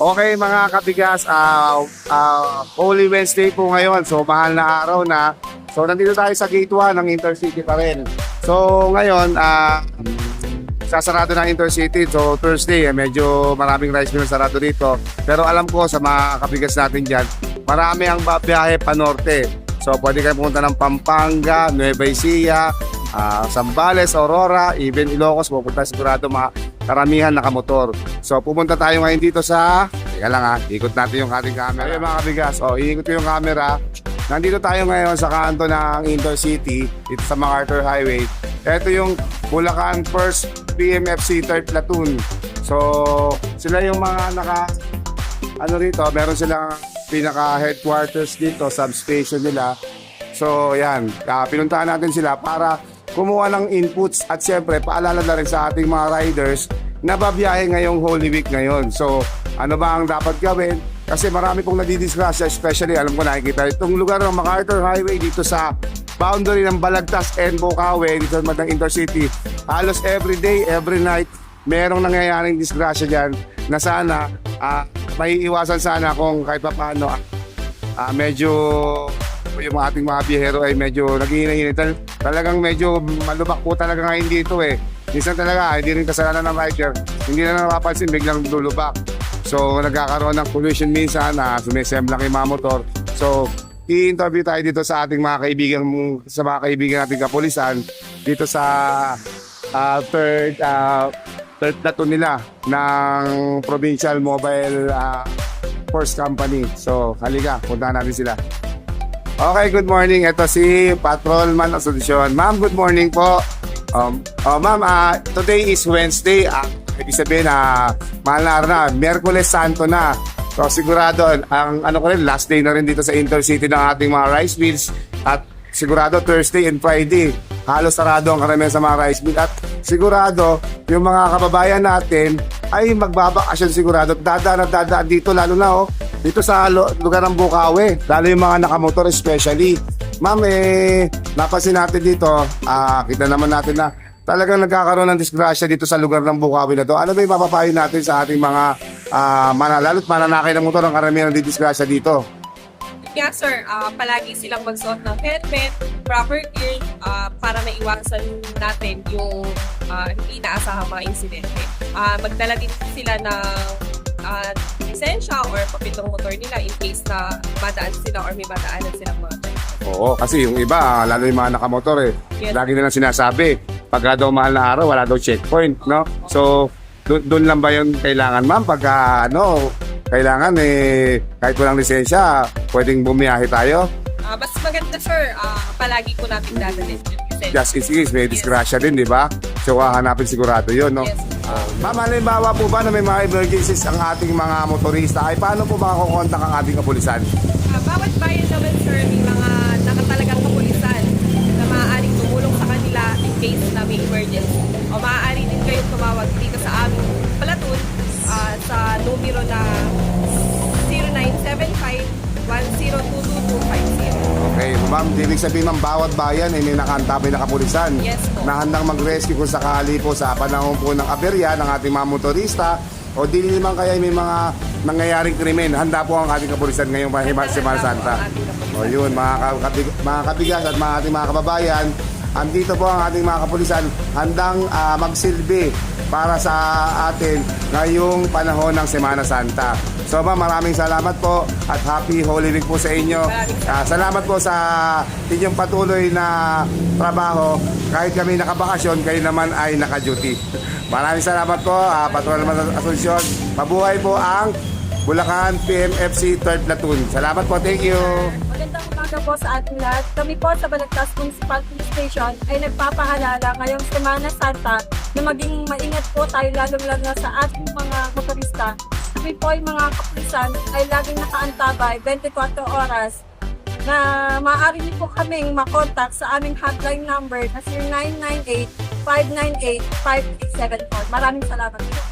Okay mga kabigas, ah ah, Holy Wednesday po ngayon. So mahal na araw na. So nandito tayo sa Gate 1 ng Intercity pa rin. So ngayon, ah sasarado ng Intercity. So Thursday, eh, medyo maraming rice mill sarado dito. Pero alam ko sa mga kabigas natin dyan, marami ang babiyahe pa norte. So pwede kayo pumunta ng Pampanga, Nueva Ecija, ah, Zambales, Aurora, even Ilocos, pupunta sigurado mga karamihan nakamotor. So pupunta tayo ngayon dito sa, teka lang ha, ikot natin yung ating camera. Ayun mga kabigas, oh, iikot ko yung camera. Nandito tayo ngayon sa kanto ng Intercity, dito sa MacArthur Highway. Ito yung Bulacan First PMFC 3rd Platoon. So, sila yung mga naka, ano rito, meron silang pinaka headquarters dito, substation nila. So, yan, ah, pinuntahan natin sila para kumuha ng inputs at siyempre paalala na rin sa ating mga riders na babiyahe ngayong Holy Week ngayon. So, ano ba ang dapat gawin? Kasi marami pong nadidisgrasya, especially alam ko nakikita itong lugar ng MacArthur Highway dito sa boundary ng Balagtas and Bocaue dito sa bandang Intercity. Halos every day, every night, merong nangyayaring disgrasya dyan na sana ah, may iwasan sana kung kahit pa paano ah, medyo yung ating mga biyahero ay medyo naghihinay Tal- Talagang medyo malubak po talaga ngayon dito eh. Minsan talaga, hindi rin kasalanan ng rider. Hindi na napapansin, biglang lulubak. So, nagkakaroon ng collision minsan na sumisemblang yung mga motor. So, i-interview tayo dito sa ating mga kaibigan, sa mga kaibigan nating kapulisan dito sa ah, third ah, third platoon nila ng Provincial Mobile ah, Force Company. So, halika, puntahan natin sila. Okay, good morning. Ito si Patrolman Asuncion. Ma'am, good morning po. Um, oh, ma'am, ah, today is Wednesday. Ah, ibig sabihin na mahal na araw na. Miyerkules Santo na. So sigurado, ang ano ko rin, last day na rin dito sa Intercity ng ating mga rice mills. At sigurado Thursday and Friday, halos sarado ang karamihan sa mga rice mill. At sigurado, yung mga kababayan natin ay magbabakasyon sigurado. Dadaan at dadaan dito, lalo na oh, dito sa lugar ng Bukawi. Lalo yung mga nakamotor especially. Ma'am, eh, napansin natin dito, ah, kita naman natin na talagang nagkakaroon ng disgrasya dito sa lugar ng Bukawi na to. Ano ba yung mapapayo natin sa ating mga ah, manalalo't mananakay ng motor ang karamihan ng disgrasya dito? Yeah, sir. Ah, palagi silang magsuot ng helmet, proper gear, ah, para maiwasan natin yung ah, hindi inaasahang mga insidente. Ah, magdala din sila ng ah, lisensya or papitong motor nila in case na madaan sila or may madaanan silang mga driver. Oo, kasi yung iba, lalo yung mga nakamotor eh, Yes. lagi nilang sinasabi, pagka daw mahal na araw, wala daw checkpoint, no? So, doon doon lang ba yung kailangan, ma'am? Pagka, ano, kailangan eh, kahit walang lisensya, pwedeng bumiyahe tayo? Ah, mas maganda, sir, ah, palagi ko natin dadalhin yung lisensya. Just in case, may disgrasya din, di ba? So, hahanapin sigurado yun, no? Yes. Ma'am, halimbawa po ba na may mga emergencies ang ating mga motorista, ay paano po ba kukontak ang ating kapulisan? Ah, bawat bayan naman, sir, may mga nakatalagang kapulisan na maaaring tumulong sa kanila in case na may emergency. O maaari din kayong tumawag dito sa aming ma'am, ibig sabihin ma'am, bawat bayan ay may nakaantabay na kapulisan Yes po. na handang mag-rescue kung sakali po sa panahon po ng aberya ng ating mga motorista o di naman kaya may mga nangyayaring krimen. Handa po ang ating kapulisan ngayong Mahima Semana Santa. O yun, mga, kabig- mga kabigas at mga ating mga kababayan, andito po ang ating mga kapulisan handang ah, magsilbi para sa atin ngayong panahon ng Semana Santa. So ma'am, maraming salamat po at happy Holy Week po sa inyo. Ah, salamat po sa inyong patuloy na trabaho. Kahit kami nakabakasyon, kayo naman ay naka-duty. Maraming salamat po, uh, Patrol Asunsyon. Mabuhay po ang Bulacan PMFC 3rd Platoon. Salamat po, thank you. Magandang umaga po sa ating lahat. Kami po sa Balagtas Municipal Police Station ay nagpapahalala ngayong Semana Santa na maging maingat po tayo lalong-lalo na sa ating mga motorista. Kami po ay mga kapulisan ay laging nakaantabay 24 oras na maaari niyo po kaming makontak sa aming hotline number na 0998 598 5874. Maraming salamat po.